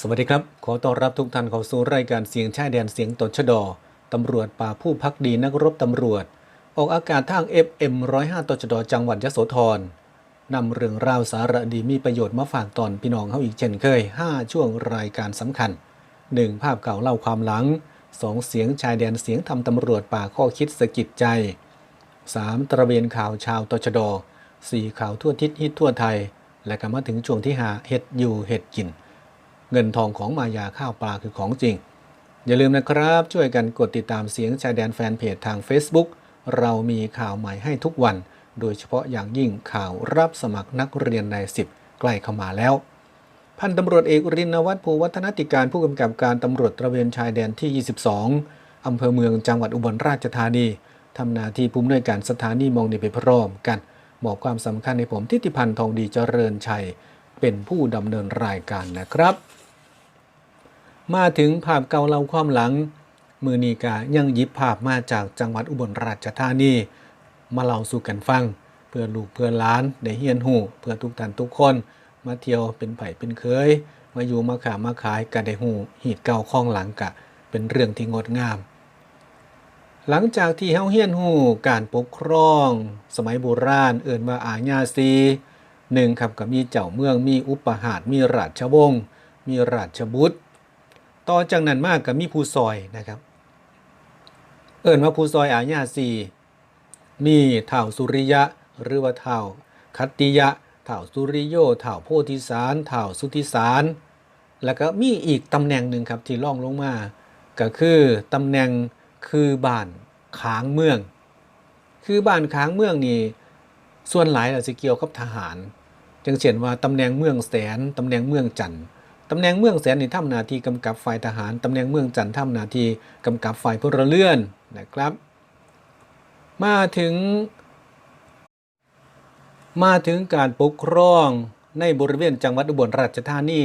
สวัสดีครับ ขอต้อนรับทุกท่านเข้าสู่รายการเสียงชายแดนเสียงตนชดอตำรวจป่าผู้พักดีนักรบตำรวจ ออกอากาศทาง FM 105ตชดจังหวัดยโสธรนำเรื่องราวสาระดีมีประโยชน์มาฝากตอนพี่น้องเขาอีกเช่นเคย 5 ช่วงรายการสำคัญ 1. ภาพเก่าเล่าความหลัง 2. เสียงชายแดนเสียงทำตำรวจป่าข้อคิดสะกิดใจ 3. ตระเวนข่าวชาวตชด 4. ข่าวทั่วทิศฮิตทั่วไทย และก็มาถึงช่วงที่หาเห็ดอยู่เห็ดกิน เงินทองของมายาข้าวปลาคือของจริง อย่าลืมนะครับ ช่วยกันกดติดตามเสียงชายแดนแฟนเพจทาง Facebook เรามีข่าวใหม่ให้ทุกวัน โดยเฉพาะอย่างยิ่งข่าวรับสมัครนักเรียนใน10 ใกล้เข้ามาแล้ว พันตำรวจเอกรินวัฒน์ภูวัฒนติการผู้กำกับการตำรวจตระเวนชายแดนที่ 22อำเภอเมืองจังหวัดอุบลราชธานีทำหน้าที่ผู้อำนวยการสถานีมองในไปพร้อมกันมอบความสำคัญในผมทิติพันธ์ทองดีเจริญชัย เป็นผู้ดำเนินรายการนะครับ มาถึงภาพเก่าเล่าความหลัง มือนีกายังยิบภาพมาจากจังหวัดอุบลราชธานี มาเล่าสู่กันฟัง เพื่อลูกเพื่อล้านได้เฮียนหูเพื่อทุกท่านทุกคน มาเที่ยวเป็นไผ่เป็นเคย มาอยู่มาขามาขายกะได้หูหีดเก่าข้องหลังกะ เป็นเรื่องที่งดงาม หลังจากที่เฮาเฮียนหูการปกครอง สมัยโบราณเอิ่นว่าอาญาซีหนึ่งครับกับมีเจ้าเมืองมีอุปหาดมีราชวงศ์มีราชบุตร ต่อจากนั้นมากกับมีผู้ซอยนะครับ เอิ่นว่าผู้ซอยอาญาซีมีเถ่าสุริยะหรือว่าเถ่าคัตติยะเถ่าสุริโยเถ่าโพธิสารเถ่าสุทธิสาร แล้วก็มีอีกตำแหน่งหนึ่งครับที่ล่องลงมาก็คือตำแหน่งคือบ้านค้างเมือง คือบ้านค้างเมืองนี่ส่วนหลายเราจะเกี่ยวกับทหารจังเช่นว่าตำแหน่งเมืองแสนตำแหน่งเมืองจันทร์ ตำแหน่งเมืองแสนนี่ทำหน้าที่กำกับฝ่ายทหาร ตำแหน่งเมืองจันทร์ทำหน้าที่กำกับฝ่ายพลเรือนนะครับ มาถึง มาถึงการปกครองในบริเวณจังหวัดอุบลราชธานี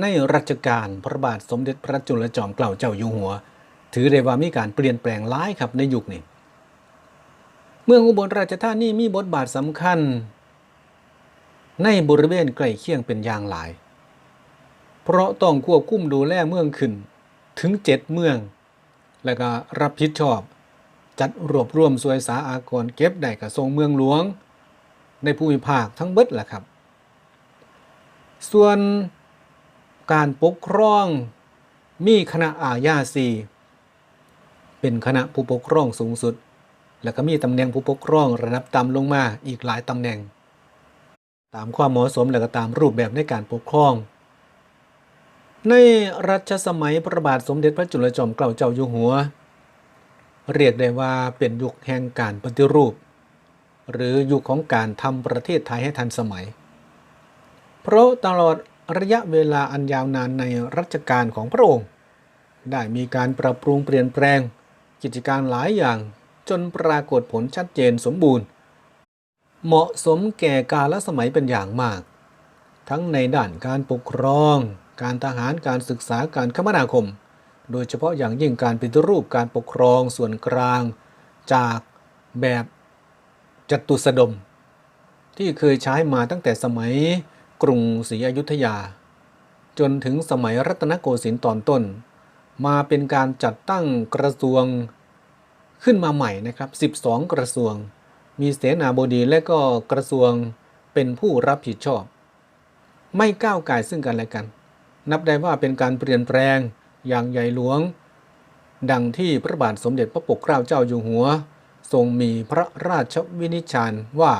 ในรัชกาลพระบาทสมเด็จพระจุลจอมเกล้าเจ้าอยู่หัว ถือได้ว่ามีการเปลี่ยนแปลงหลายครับในยุคนี้ เมืองอุบลราชธานีมีบทบาทสำคัญ ในบริเวณใกล้เคียงเป็นอย่างหลาย เพราะต้องควบคุมดูแลเมืองขึ้น ถึงเจ็ดเมือง และก็รับผิดชอบ จัดรวบรวมสวยสาอากรเก็บได้กระทรงเมืองหลวง ในภูมิภาคทั้งเบิดแหละครับ ส่วนการปกครองมีคณะอาญาสีเป็นคณะผู้ปกครองสูงสุด แล้วก็มีตำแหน่งผู้ปกครองระดับต่ำลงมาอีกหลายตำแหน่ง ตามความเหมาะสมและก็ตามรูปแบบในการปกครอง ในรัชสมัยพระบาทสมเด็จพระจุลจอมเกล้าเจ้าอยู่หัว เรียกได้ว่าเป็นยุคแห่งการปฏิรูป หรือยุคของการทำประเทศไทยให้ทันสมัย เพราะตลอดระยะเวลาอันยาวนานในรัชกาลของพระองค์ ได้มีการปรับปรุงเปลี่ยนแปลง กิจการหลายอย่างจนปรากฏผลชัดเจนสมบูรณ์ เหมาะสมแก่กาลสมัยเป็นอย่างมาก ทั้งในด้านการปกครอง การทหารการศึกษาการคมนาคม โดยเฉพาะอย่างยิ่งการปฏิรูปการปกครองส่วนกลางจากแบบจตุสดม ที่เคยใช้มาตั้งแต่สมัยกรุงศรีอยุธยา จนถึงสมัยรัตนโกสินทร์ตอนต้น มาเป็นการจัดตั้งกระทรวงขึ้นมาใหม่นะครับ 12 กระทรวง มีเสนาบดีและก็กระทรวงเป็นผู้รับผิดชอบ ไม่ก้าวไก่ซึ่งกันและกัน นับได้ว่าเป็นการเปลี่ยนแปลงอย่างใหญ่หลวง ดังที่พระบาทสมเด็จพระปกเกล้าเจ้าอยู่หัว ทรงมีพระราชวินิจฉัยว่า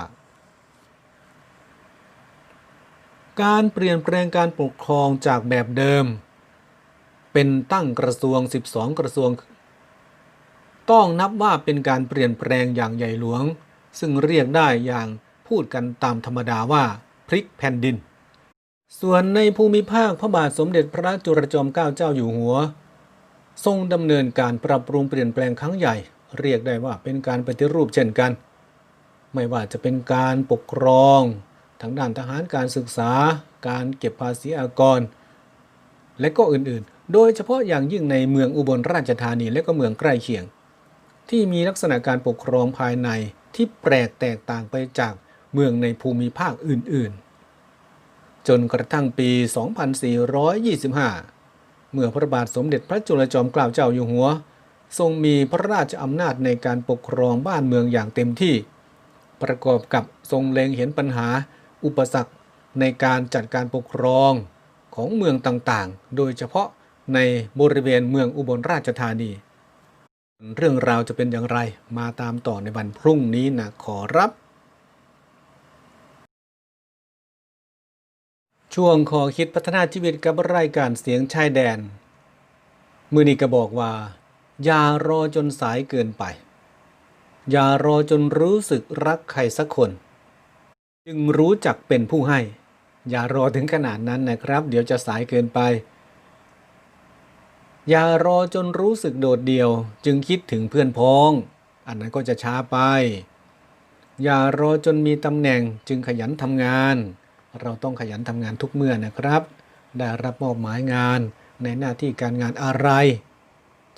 การเปลี่ยนแปลงการปกครองจากแบบเดิม เป็นตั้งกระทรวง 12 กระทรวง ต้องนับว่าเป็นการเปลี่ยนแปลงอย่างใหญ่หลวง ซึ่งเรียกได้อย่างพูดกันตามธรรมดาว่าพลิกแผ่นดิน ส่วนในภูมิภาคพระบาทสมเด็จพระจุลจอมเกล้าเจ้าอยู่หัว ทรงดำเนินการปรับปรุงเปลี่ยนแปลงครั้งใหญ่ เรียกได้ว่าเป็นการปฏิรูปเช่นกัน ไม่ว่าจะเป็นการปกครองทางด้านทหารการศึกษา การเก็บภาษีอากร และก็อื่นๆ โดยเฉพาะอย่างยิ่งในเมืองอุบลราชธานีและก็เมืองใกล้เคียง ที่มีลักษณะการปกครองภายในที่แปลกแตกต่างไปจากเมืองในภูมิภาคอื่นๆ จนกระทั่งปี 2425 เมื่อพระบาทสมเด็จพระจุลจอมเกล้าเจ้าอยู่หัว ทรงมีพระราชอำนาจในการปกครองบ้านเมืองอย่างเต็มที่ ประกอบกับทรงเล็งเห็นปัญหา อุปสรรคในการจัดการปกครองของเมืองต่างๆ โดยเฉพาะในบริเวณเมืองอุบลราชธานี เรื่องราวจะเป็นอย่างไรมาตามต่อในวันพรุ่งนี้นะขอรับ ช่วงขอคิดพัฒนาชีวิตกับรายการเสียงชายแดน มือนี้ก็บอกว่า อย่ารอจนสายเกินไป อย่ารอจนรู้สึกรักใครสักคน จึงรู้จักเป็นผู้ให้ อย่ารอถึงขนาดนั้นนะครับ เดี๋ยวจะสายเกินไป อย่ารอจนรู้สึกโดดเดี่ยว จึงคิดถึงเพื่อนพ้อง อันนั้นก็จะช้าไป อย่ารอจนมีตำแหน่งจึงขยันทำงาน เราต้องขยันทำงานทุกเมื่อนะครับ ได้รับมอบหมายงานในหน้าที่การงานอะไร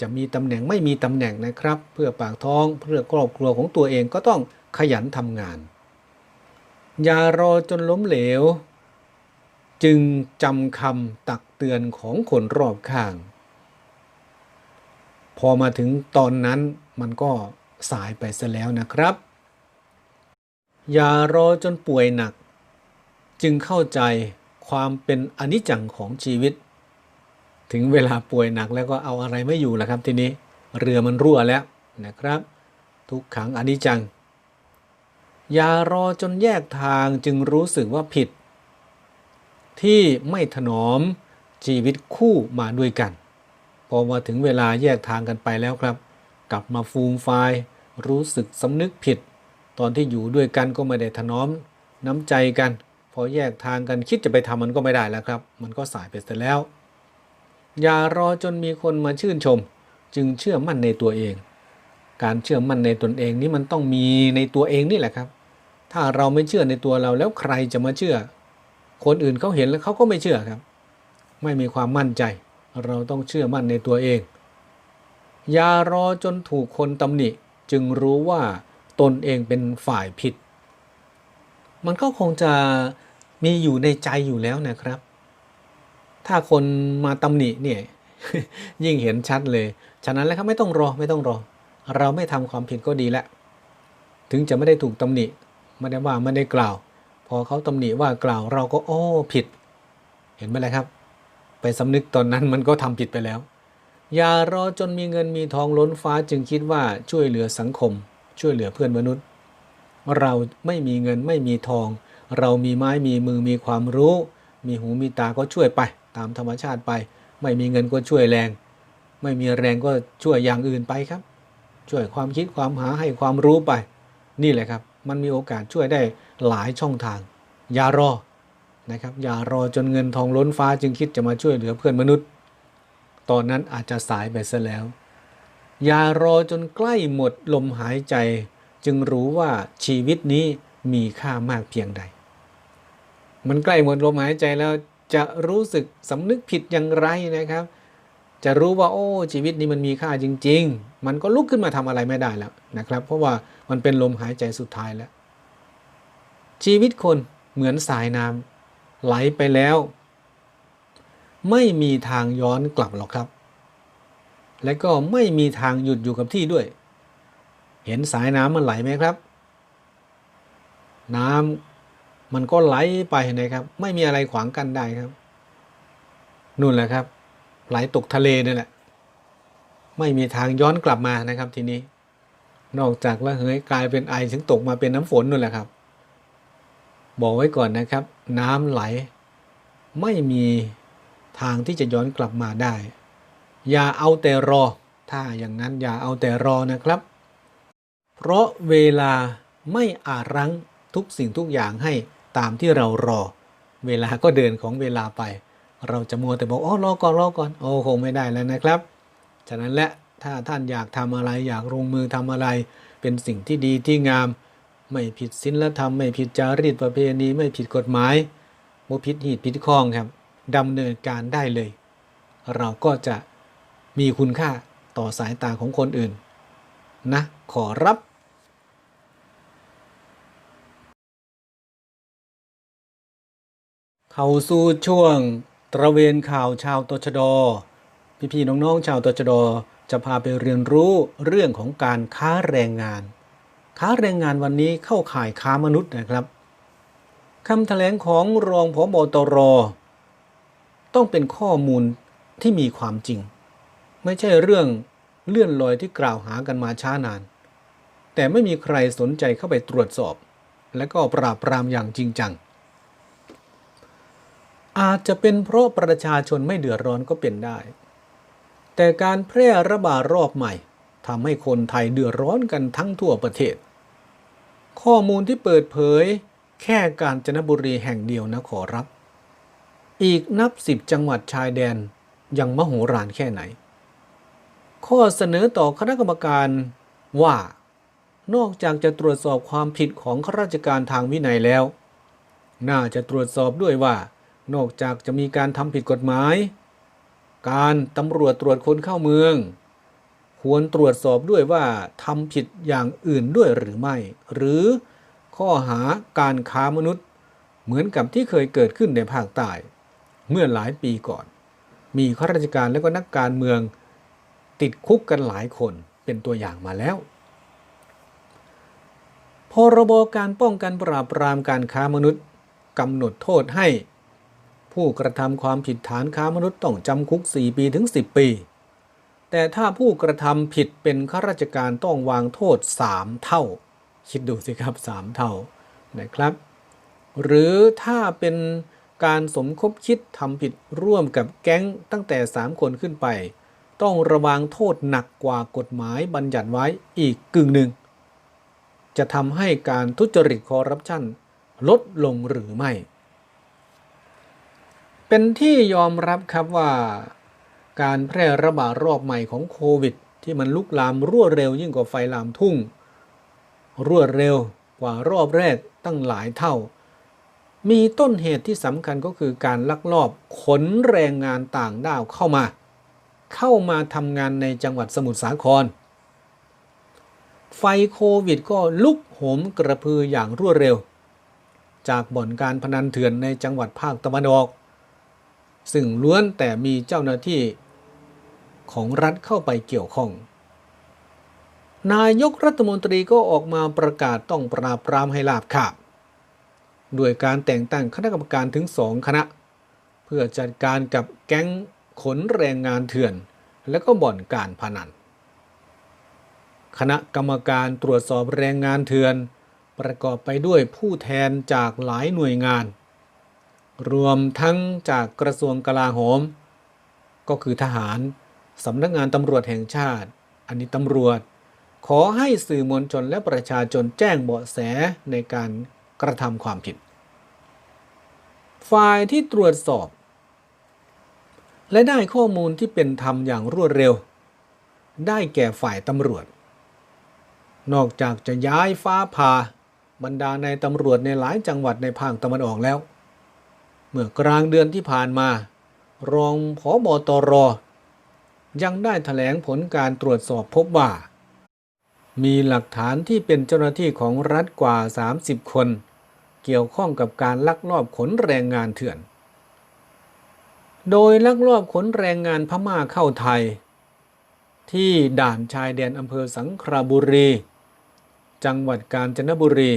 จะมีตำแหน่งไม่มีตำแหน่งนะครับ เพื่อปากท้องเพื่อครอบครัวของตัวเองก็ต้องขยันทำงาน อย่ารอจนล้มเหลว จึงจำคำตักเตือนของคนรอบข้าง พอมาถึงตอนนั้นมันก็สายไปซะแล้วนะครับ อย่ารอจนป่วยหนัก จึงเข้าใจความเป็นอนิจจังของชีวิต ถึงเวลาป่วยหนักแล้วก็เอาอะไรไม่อยู่แล้วครับทีนี้เรือมันรั่วแล้วนะครับ ทุกขังอนิจจัง อย่ารอจนแยกทางจึงรู้สึกว่าผิด ที่ไม่ถนอมชีวิตคู่มาด้วยกัน พอมาถึงเวลาแยกทางกันไปแล้วครับ กลับมาฟูมไฟายรู้สึกสำนึกผิด ตอนที่อยู่ด้วยกันก็ไม่ได้ถนอมน้ำใจกัน พอแยกทางกันคิดจะไปทำมันก็ไม่ได้แล้วครับ มันก็สายไปเสียแล้ว อย่ารอจนมีคนมาชื่นชม จึงเชื่อมั่นในตัวเอง การเชื่อมั่นในตนเองนี่มันต้องมีในตัวเองนี่แหละครับ ถ้าเราไม่เชื่อในตัวเราแล้วใครจะมาเชื่อ คนอื่นเขาเห็นแล้วเขาก็ไม่เชื่อครับ ไม่มีความมั่นใจ เราต้องเชื่อมั่นในตัวเอง อย่ารอจนถูกคนตำหนิจึงรู้ว่าตนเองเป็นฝ่ายผิด มันก็คงจะมีอยู่ในใจอยู่แล้วนะครับ ถ้าคนมาตำหนิเนี่ยยิ่งเห็นชัดเลย ฉะนั้นแล้วครับไม่ต้องรอไม่ต้องรอ เราไม่ทำความผิดก็ดีแล้วถึงจะไม่ได้ถูกตำหนิไม่ได้ว่าไม่ได้กล่าว พอเขาตำหนิว่ากล่าวเราก็โอ้ผิด เห็นไหมล่ะครับ ไปสำนึกตอนนั้นมันก็ทำผิดไปแล้ว อย่ารอจนมีเงินมีทองล้นฟ้าจึงคิดว่าช่วยเหลือสังคม ช่วยเหลือเพื่อนมนุษย์ เราไม่มีเงินไม่มีทอง เรามีไม้มีมือมีความรู้ มีหูมีตาก็ช่วยไป ตามธรรมชาติไป ไม่มีเงินก็ช่วยแรง ไม่มีแรงก็ช่วยอย่างอื่นไปครับ ช่วยความคิดความหาให้ความรู้ไป นี่แหละครับ มันมีโอกาสช่วยได้หลายช่องทาง อย่ารอนะครับอย่ารอจนเงินทองล้นฟ้าจึงคิดจะมาช่วยเหลือเพื่อนมนุษย์ ตอนนั้นอาจจะสายไปซะแล้ว อย่ารอจนใกล้หมดลมหายใจ จึงรู้ว่าชีวิตนี้มีค่ามากเพียงใด มันใกล้หมดลมหายใจแล้วจะรู้สึกสำนึกผิดอย่างไรนะครับ จะรู้ว่าโอ้ชีวิตนี้มันมีค่าจริง ๆ มันก็ลุกขึ้นมาทำอะไรไม่ได้แล้วนะครับ เพราะว่ามันเป็นลมหายใจสุดท้ายแล้ว ชีวิตคนเหมือนสายน้ำไหลไปแล้ว ไม่มีทางย้อนกลับหรอกครับ และก็ไม่มีทางหยุดอยู่กับที่ด้วย เห็นสายน้ำมันไหลไหมครับ น้ำมันก็ไหลไปนะครับ ไม่มีอะไรขวางกันได้ครับนู่นแหละครับ ไหลตกทะเลนี่แหละ ไม่มีทางย้อนกลับมานะครับทีนี้ นอกจากละเหยกลายเป็นไอถึงตกมาเป็นน้ำฝนนู่นแหละครับ บอกไว้ก่อนนะครับ น้ำไหล ไม่มีทางที่จะย้อนกลับมาได้ อย่าเอาแต่รอ ถ้าอย่างนั้นอย่าเอาแต่รอนะครับ เพราะเวลาไม่อาจรั้งทุกสิ่งทุกอย่างให้ตามที่เรารอ เวลาก็เดินของเวลาไป เราจะมัวแต่บอกอ๋อรอก่อนรอก่อนโอ้คงไม่ได้แล้วนะครับ ฉะนั้นและถ้าท่านอยากทำอะไรอยากลงมือทำอะไร เป็นสิ่งที่ดีที่งาม ไม่ผิดศีลธรรมไม่ผิดจารีตประเพณีไม่ผิดกฎหมายโมผิดหีดผิดข้องครับดำเนินการได้เลย เราก็จะมีคุณค่าต่อสายตาของคนอื่น นะ ขอรับ เข้าสู่ช่วงตระเวนข่าวชาวตชด พี่ๆน้องๆชาวตชด จะพาไปเรียนรู้เรื่องของการค้าแรงงาน ค้าแรงงานวันนี้เข้าข่ายค้ามนุษย์นะครับคำแถลงของรองผบตร ต้องเป็นข้อมูลที่มีความจริง ไม่ใช่เรื่องเลื่อนลอยที่กล่าวหากันมาช้านาน แต่ไม่มีใครสนใจเข้าไปตรวจสอบ และก็ปราบปรามอย่างจริงจัง อาจจะเป็นเพราะประชาชนไม่เดือดร้อนก็เป็นได้ แต่การแพร่ระบาดรอบใหม่ทำให้คนไทยเดือดร้อนกันทั้งทั่วประเทศ ข้อมูลที่เปิดเผยแค่การจนบุรีแห่งเดียวนะขอรับ อีกนับสิบจังหวัดชายแดนยังมโหฬารแค่ไหน ข้อเสนอต่อคณะกรรมการว่า นอกจากจะตรวจสอบความผิดของข้าราชการทางวินัยแล้ว น่าจะตรวจสอบด้วยว่า นอกจากจะมีการทำผิดกฎหมาย การตำรวจตรวจคนเข้าเมือง ควรตรวจสอบด้วยว่าทำผิดอย่างอื่นด้วยหรือไม่ หรือข้อหาการค้ามนุษย์ เหมือนกับที่เคยเกิดขึ้นในภาคใต้เมื่อหลายปีก่อน มีข้าราชการและก็นักการเมือง ติดคุกกันหลายคนเป็นตัวอย่างมาแล้วพรบการป้องกันปราบปรามการค้ามนุษย์กำหนดโทษให้ ผู้กระทำความผิดฐานค้ามนุษย์ต้องจำคุก 4 ปีถึง 10 ปี แต่ถ้าผู้กระทำผิดเป็นข้าราชการต้องวางโทษ 3 เท่า คิดดูสิครับ 3 เท่านะครับ หรือถ้าเป็นการสมคบคิดทำผิดร่วมกับแก๊งตั้งแต่ 3 คนขึ้นไป ต้องระวังโทษหนักกว่ากฎหมายบัญญัติไว้อีกกึ่งหนึ่ง จะทำให้การทุจริตคอร์รัปชันลดลงหรือไม่ เป็นที่ยอมรับครับว่า การแพร่ระบาดรอบใหม่ของโควิด ที่มันลุกลามรวดเร็วยิ่งกว่าไฟลามทุ่ง รวดเร็วกว่ารอบแรกตั้งหลายเท่า มีต้นเหตุที่สำคัญก็คือการลักลอบขนแรงงานต่างด้าวเข้ามา เข้ามาทำงานในจังหวัดสมุทรสาคร ไฟโควิดก็ลุกโหมกระพืออย่างรวดเร็ว จากบ่อนการพนันเถื่อนในจังหวัดภาคตะวันออก ซึ่งล้วนแต่มีเจ้าหน้าที่ของรัฐเข้าไปเกี่ยวข้อง นายกรัฐมนตรีก็ออกมาประกาศต้องปราบปรามให้ลาบคาบด้วยการแต่งตั้งคณะกรรมการถึงสองคณะ เพื่อจัดการกับแก๊งขนแรงงานเถื่อน และก็บ่อนการพนัน คณะกรรมการตรวจสอบแรงงานเถื่อน ประกอบไปด้วยผู้แทนจากหลายหน่วยงาน รวมทั้งจากกระทรวงกลาโหม ก็คือทหารสำนักงานตำรวจแห่งชาติ อันนี้ตำรวจ ขอให้สื่อมวลชนและประชาชนแจ้งเบาะแสในการกระทำความผิด ฝ่ายที่ตรวจสอบ และได้ข้อมูลที่เป็นธรรมอย่างรวดเร็ว ได้แก่ฝ่ายตำรวจ นอกจากจะย้ายฟ้าผ่าบรรดาในตำรวจในหลายจังหวัดในภาคตะวันออกแล้ว เมื่อกลางเดือนที่ผ่านมา รองผอบอตร ยังได้ถแถลงผลการตรวจสอบพบว่า มีหลักฐานที่เป็นเจ้าหน้าที่ของรัฐกว่า 30 คน เกี่ยวข้องกับการลักลอบขนแรงงานเถื่อน โดยลักลอบขนแรงงานพม่าเข้าไทย ที่ด่านชายแดนอำเภอสังขละบุรี จังหวัดกาญจนบุรี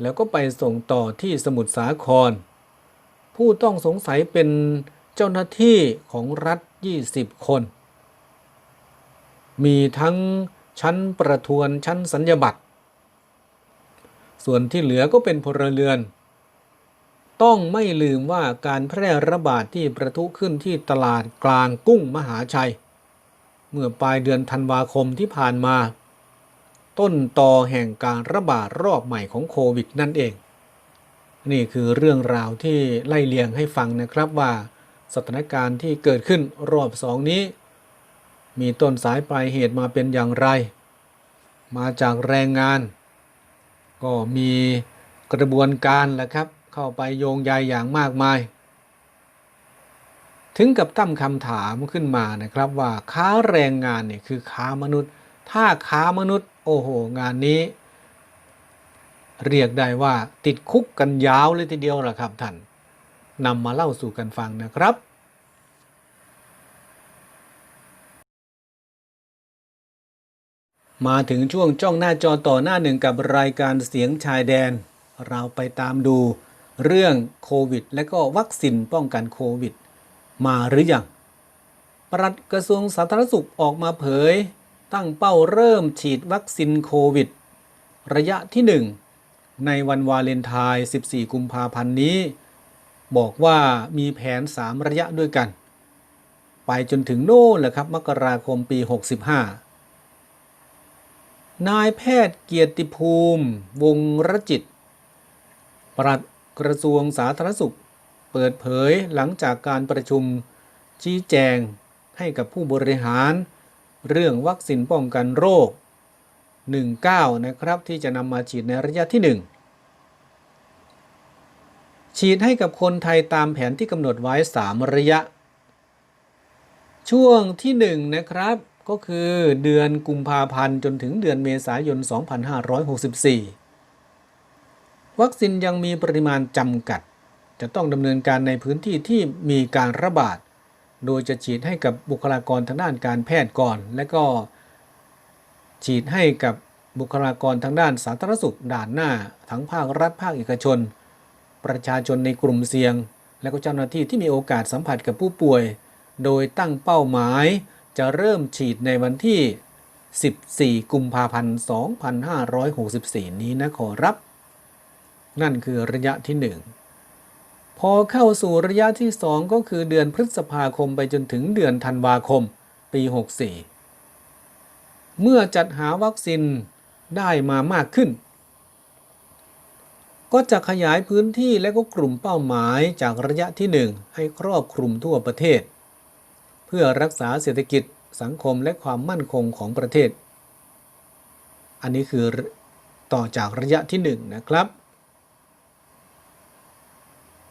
แล้วก็ไปส่งต่อที่สมุทรสาคร ผู้ต้องสงสัยเป็นเจ้าหน้าที่ของรัฐ 20 คน มีทั้งชั้นประทวนชั้นสัญญบัตร ส่วนที่เหลือก็เป็นพลเรือน ต้องไม่ลืมว่าการแพร่ระบาดที่ประทุขึ้นที่ตลาดกลางกุ้งมหาชัย เมื่อปลายเดือนธันวาคมที่ผ่านมา ต้นตอแห่งการระบาดรอบใหม่ของโควิดนั่นเอง นี่คือเรื่องราวที่ไล่เลียงให้ฟังนะครับว่า สถานการณ์ที่เกิดขึ้นรอบสองนี้ มีต้นสายปลายเหตุมาเป็นอย่างไร มาจากแรงงาน ก็มีกระบวนการแหละครับ เข้าไปโยงใยอย่างมากมาย ถึงกับตั้งคำถามขึ้นมานะครับว่าค้าแรงงานเนี่ยคือค้ามนุษย์ ถ้าค้ามนุษย์โอ้โหงานนี้ เรียกได้ว่าติดคุกกันยาวเลยทีเดียวล่ะครับท่านนำมาเล่าสู่กันฟังนะครับมาถึงช่วงจ้องหน้าจอต่อหน้าหนึ่งกับรายการเสียงชายแดน เราไปตามดูเรื่องโควิด และก็วัคซีนป้องกันโควิด มาหรือยังปลัดกระทรวงสาธารณสุขออกมาเผย ตั้งเป้าเริ่มฉีดวัคซีนโควิด ระยะที่1 ในวันวาเลนไทน์ 14 กุมภาพันธ์นี้ บอกว่ามีแผน 3 ระยะด้วยกัน ไปจนถึงโน่นแหละครับ มกราคมปี 65 นายแพทย์เกียรติภูมิ วงรจิต ปลัดกระทรวงสาธารณสุข เปิดเผยหลังจากการประชุมชี้แจงให้กับผู้บริหาร เรื่องวัคซีนป้องกันโรค 19 นะครับ ที่จะนำมาฉีดในระยะที่ 1 ฉีดให้กับคนไทยตามแผนที่กำหนดไว้ 3 ระยะ ช่วงที่ 1 นะครับก็คือเดือนกุมภาพันธ์จนถึงเดือนเมษายน 2564 วัคซีนยังมีปริมาณจำกัด จะต้องดำเนินการในพื้นที่ที่มีการระบาด โดยจะฉีดให้กับบุคลากรทางด้านการแพทย์ก่อน และก็ ฉีดให้กับบุคลากรทางด้านสาธารณสุขด่านหน้า ทั้งภาครัฐภาคเอกชน ประชาชนในกลุ่มเสี่ยง และก็เจ้าหน้าที่ที่มีโอกาสสัมผัสกับผู้ป่วย โดยตั้งเป้าหมายจะเริ่มฉีดในวันที่ 14 กุมภาพันธ์ 2564 นี้นะขอรับ นั่นคือระยะที่ 1 พอเข้าสู่ระยะที่ 2 ก็คือเดือนพฤษภาคมไปจนถึงเดือนธันวาคม ปี 64 เมื่อจัดหาวัคซีนได้มามากขึ้น ก็จะขยายพื้นที่และก็กลุ่มเป้าหมายจากระยะที่ 1 ให้ครอบคลุมทั่วประเทศ เพื่อรักษาเศรษฐกิจสังคมและความมั่นคงของประเทศ อันนี้คือต่อจากระยะที่ 1 นะครับ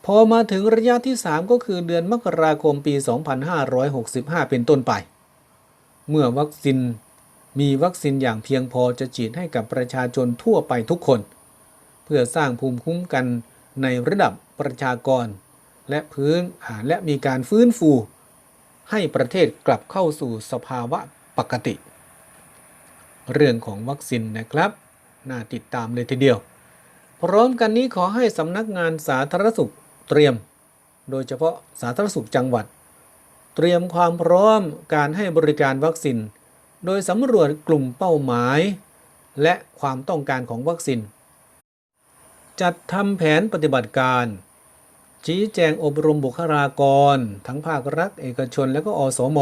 พอมาถึงระยะที่ 3 ก็คือเดือนมกราคมปี 2565 เป็นต้นไป เมื่อวัคซีน มีวัคซีนอย่างเพียงพอจะฉีดให้กับประชาชนทั่วไปทุกคน เพื่อสร้างภูมิคุ้มกันในระดับประชากร และพื้นและมีการฟื้นฟู ให้ประเทศกลับเข้าสู่สภาวะปกติ เรื่องของวัคซีนนะครับ น่าติดตามเลยทีเดียว พร้อมกันนี้ขอให้สำนักงานสาธารณสุขเตรียม โดยเฉพาะสาธารณสุขจังหวัด เตรียมความพร้อมการให้บริการวัคซีน โดยสำรวจกลุ่มเป้าหมาย และความต้องการของวัคซีน จัดทำแผนปฏิบัติการ ชี้แจงอบรมบุคลากร ทั้งภาครัฐเอกชนและก็อสม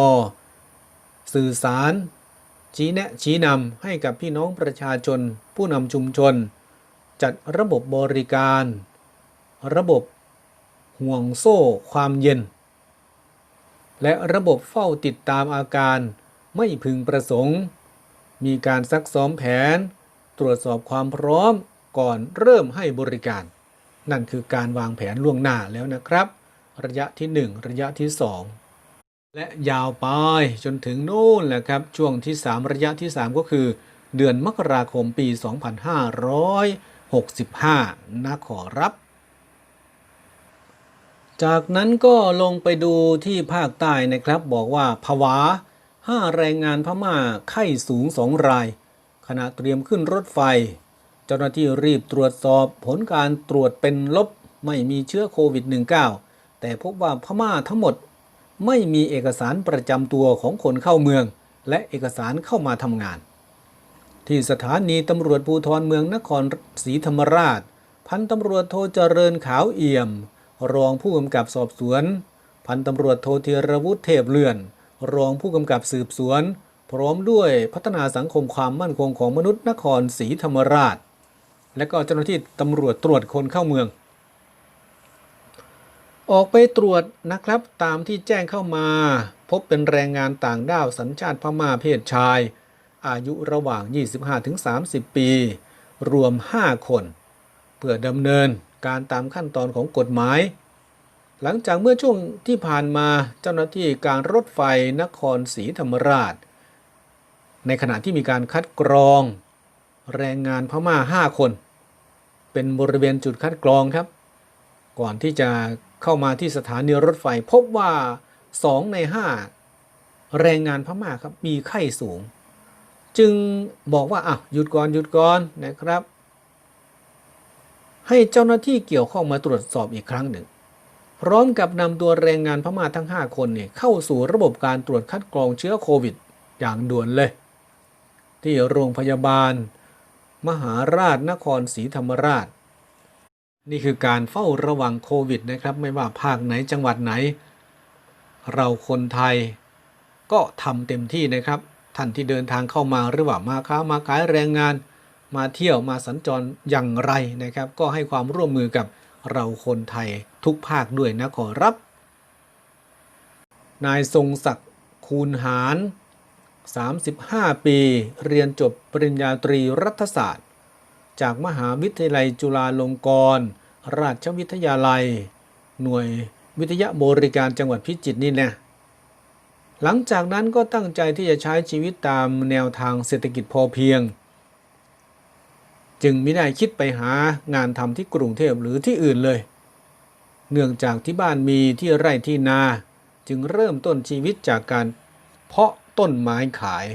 สื่อสาร ชี้แนะชี้นำให้กับพี่น้องประชาชน ผู้นำชุมชน จัดระบบบริการ ระบบห่วงโซ่ความเย็น และระบบเฝ้าติดตามอาการ ไม่พึงประสงค์ มีการซักซ้อมแผน ตรวจสอบความพร้อมก่อนเริ่มให้บริการ นั่นคือการวางแผนล่วงหน้าแล้วนะครับ ระยะที่ 1 ระยะที่ 2 และยาวไปจนถึงโน่นแหละครับ ช่วงที่ 3 ระยะที่ 3 ก็คือ เดือนมกราคมปี 2565 นะขอรับ จากนั้นก็ลงไปดูที่ภาคใต้นะครับ บอกว่าภาวะ ห้าแรงงานพม่าไข้สูงสองราย ขณะเตรียมขึ้นรถไฟ เจ้าหน้าที่รีบตรวจสอบผลการตรวจเป็นลบไม่มีเชื้อโควิด -19 แต่พบว่าพม่าทั้งหมด ไม่มีเอกสารประจำตัวของคนเข้าเมือง และเอกสารเข้ามาทำงาน ที่สถานีตำรวจภูธรเมืองนครศรีธรรมราช พันตำรวจโทเจริญขาวเอี่ยม รองผู้กำกับสอบสวน พันตำรวจโทเทรวุฒิเทพเลื่อน รองผู้กำกับสืบสวน พร้อมด้วยพัฒนาสังคมความมั่นคงของมนุษย์นครศรีธรรมราช และก็เจ้าหน้าที่ตำรวจตรวจคนเข้าเมือง ออกไปตรวจนะครับตามที่แจ้งเข้ามา พบเป็นแรงงานต่างด้าวสัญชาติพม่าเพศชาย อายุระหว่าง 25-30 ปี รวม 5 คน เพื่อดำเนินการตามขั้นตอนของกฎหมาย หลังจากเมื่อช่วงที่ผ่านมาเจ้าหน้าที่การรถไฟนครศรีธรรมราช ในขณะที่มีการคัดกรอง แรงงานพม่า 5 คน เป็นบริเวณจุดคัดกรองครับ ก่อนที่จะเข้ามาที่สถานีรถไฟพบว่า 2 ใน 5 แรงงานพม่าครับมีไข้สูง จึงบอกว่าอะหยุดก่อนหยุดก่อนนะครับ ให้เจ้าหน้าที่เกี่ยวข้องมาตรวจสอบอีกครั้งหนึ่ง พร้อมกับนำตัวแรงงานพม่าทั้ง 5 คนเนี่ยเข้าสู่ระบบการตรวจคัดกรองเชื้อโควิด อย่างด่วนเลย ที่โรงพยาบาล มหาราชนครศรีธรรมราช นี่คือการเฝ้าระวังโควิดนะครับ ไม่ว่าภาคไหนจังหวัดไหน เราคนไทยก็ทำเต็มที่นะครับ ท่านที่เดินทางเข้ามาหรือว่ามาค้ามาขายแรงงาน มาเที่ยวมาสัญจรอย่างไรนะครับ ก็ให้ความร่วมมือกับ เราคนไทยทุกภาคด้วยนะขอรับ นายทรงศักดิ์คูณหาร 35 ปี เรียนจบปริญญาตรีรัฐศาสตร์ จากมหาวิทยาลัยจุฬาลงกรณราชวิทยาลัย หน่วยวิทยาบริการจังหวัดพิจิตรนี่แนะหลังจากนั้นก็ตั้งใจที่จะใช้ชีวิตตามแนวทางเศรษฐกิจพอเพียง จึงไม่ได้คิดไปหางานทำที่กรุงเทพหรือที่อื่นเลย เนื่องจากที่บ้านมีที่ไร่ที่นา จึงเริ่มต้นชีวิตจากการเพาะต้นไม้ขาย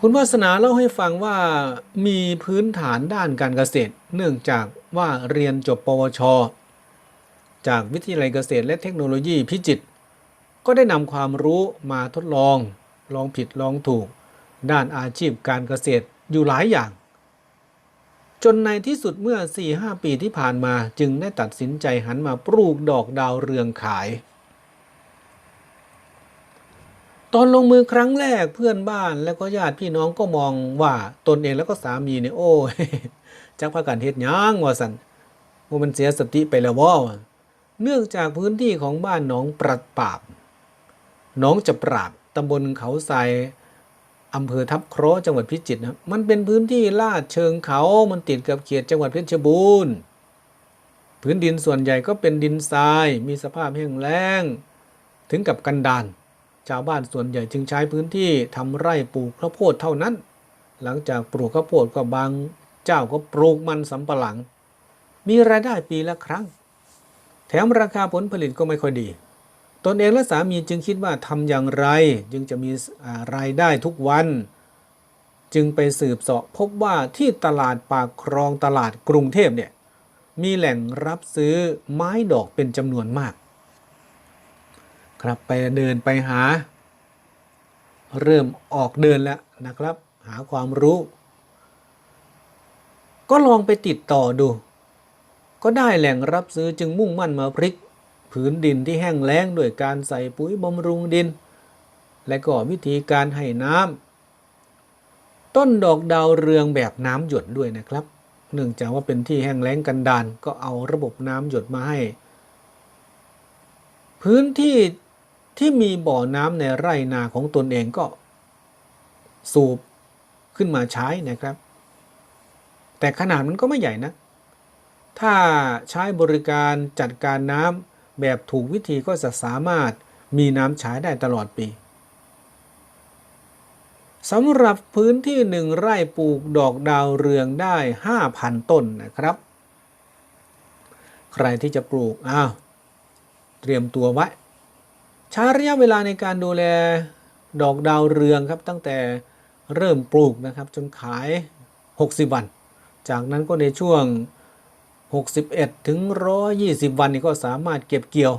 คุณวาสนาเล่าให้ฟังว่ามีพื้นฐานด้านการเกษตร เนื่องจากว่าเรียนจบปวช จากวิทยาลัยเกษตรและเทคโนโลยีพิจิตรก็ได้นำความรู้มาทดลอง ลองผิดลองถูก ด้านอาชีพการเกษตรอยู่หลายอย่าง จนในที่สุดเมื่อ 4-5 ปีที่ผ่านมาจึงได้ตัดสินใจหันมาปลูกดอกดาวเรืองขาย ตอนลงมือครั้งแรกเพื่อนบ้านแล้วก็ญาติพี่น้องก็มองว่าตนเองแล้วก็สามีเนี่ยโอ้ยจักพากันเฮ็ดหยังว่าสันว่ามันเสียสติไปแล้วว่เนื่องจากพื้นที่ของบ้านหนองปรัดปราบหนองจะปราบตำบลเขาทราย อำเภอทับเคราะห์จังหวัดพิจิตรนะมันเป็นพื้นที่ลาดเชิงเขา มันติดกับเขตจังหวัดเพชรบูรณ์ พื้นดินส่วนใหญ่ก็เป็นดินทราย มีสภาพแห้งแล้ง ถึงกับกันดานชาวบ้านส่วนใหญ่จึงใช้พื้นที่ทำไร่ปลูกข้าวโพดเท่านั้น หลังจากปลูกข้าวโพดก็บางเจ้าก็ปลูกมันสำปะหลัง มีรายได้ปีละครั้ง แถมราคาผลผลิตก็ไม่ค่อยดี ตนเองและสามีจึงคิดว่าทำอย่างไร จึงจะมีรายได้ทุกวัน จึงไปสืบเสาะพบว่าที่ตลาดปากครองตลาดกรุงเทพเนี่ยมีแหล่งรับซื้อไม้ดอกเป็นจำนวนมาก ครับไปเดินไปหา เริ่มออกเดินแล้วนะครับ หาความรู้ ก็ลองไปติดต่อดู ก็ได้แหล่งรับซื้อจึงมุ่งมั่นมาพลิก ผืนดินที่แห้งแล้งด้วยการใส่ปุ๋ยบำรุงดิน และก็วิธีการให้น้ำต้นดอกดาวเรืองแบบน้ำหยดด้วยนะครับ เนื่องจากว่าเป็นที่แห้งแล้งกันดานก็เอาระบบน้ำหยดมาให้ พื้นที่ที่มีบ่อน้ำในไร่นาของตนเองก็ สูบขึ้นมาใช้นะครับ แต่ขนาดมันก็ไม่ใหญ่นะ ถ้าใช้บริการจัดการน้ำ แบบถูกวิธีก็จะสามารถมีน้ำใช้ได้ตลอดปีสำหรับพื้นที่หนึ่งไร่ปลูกดอกดาวเรืองได้ 5,000 ต้นนะครับ ใครที่จะปลูกอ้าวเตรียมตัวไว้ใช้ระยะเวลาในการดูแลดอกดาวเรืองครับ ตั้งแต่เริ่มปลูกนะครับจนขาย 60 วัน จากนั้นก็ในช่วง 61 ถึง 120 วันนี้ก็สามารถเก็บเกี่ยว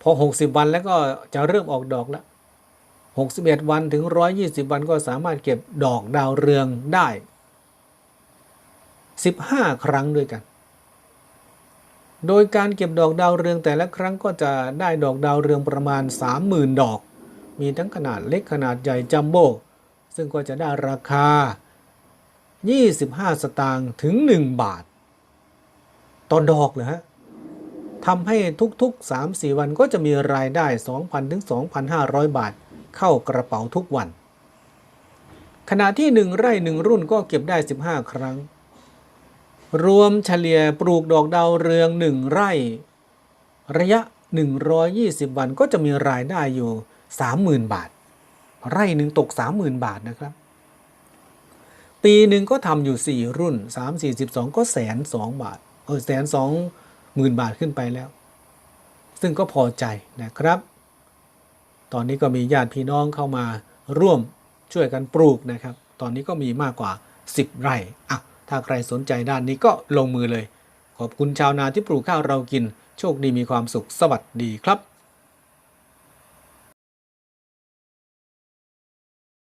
พอ 60 วันแล้วก็จะเริ่มออกดอกแล้ว 61 วันถึง 120 วันก็สามารถเก็บดอกดาวเรืองได้ 15 ครั้งด้วยกัน โดยการเก็บดอกดาวเรืองแต่ละครั้งก็จะได้ดอกดาวเรืองประมาณ 30,000 ดอก มีทั้งขนาดเล็กขนาดใหญ่จัมโบ้ซึ่งก็จะได้ราคา 25 สตางค์ถึง 1 บาท ต่อดอกเลยฮะทำให้ทุกๆ 3-4 วันก็จะมีรายได้ 2,000ถึง2,500 บาท เข้ากระเป๋าทุกวัน ขณะที่ 1 ไร่ 1 รุ่นก็เก็บได้ 15 ครั้ง รวมเฉลี่ยปลูกดอกดาวเรือง 1 ไร่ ระยะ 120 วันก็จะมีรายได้อยู่ 30,000 บาท ไร่หนึ่งตก 30,000 บาทนะครับ ปีหนึ่งก็ทำอยู่ 4 รุ่น 3 4 12ก็แสน2บาท เออแสนสองหมื่นบาทขึ้นไปแล้ว ซึ่งก็พอใจนะครับ ตอนนี้ก็มีญาติพี่น้องเข้ามาร่วมช่วยกันปลูกนะครับ ตอนนี้ก็มีมากกว่า 10 ไร่อะถ้าใครสนใจด้านนี้ก็ลงมือเลย ขอบคุณชาวนาที่ปลูกข้าวเรากิน โชคดีมีความสุขสวัสดีครับ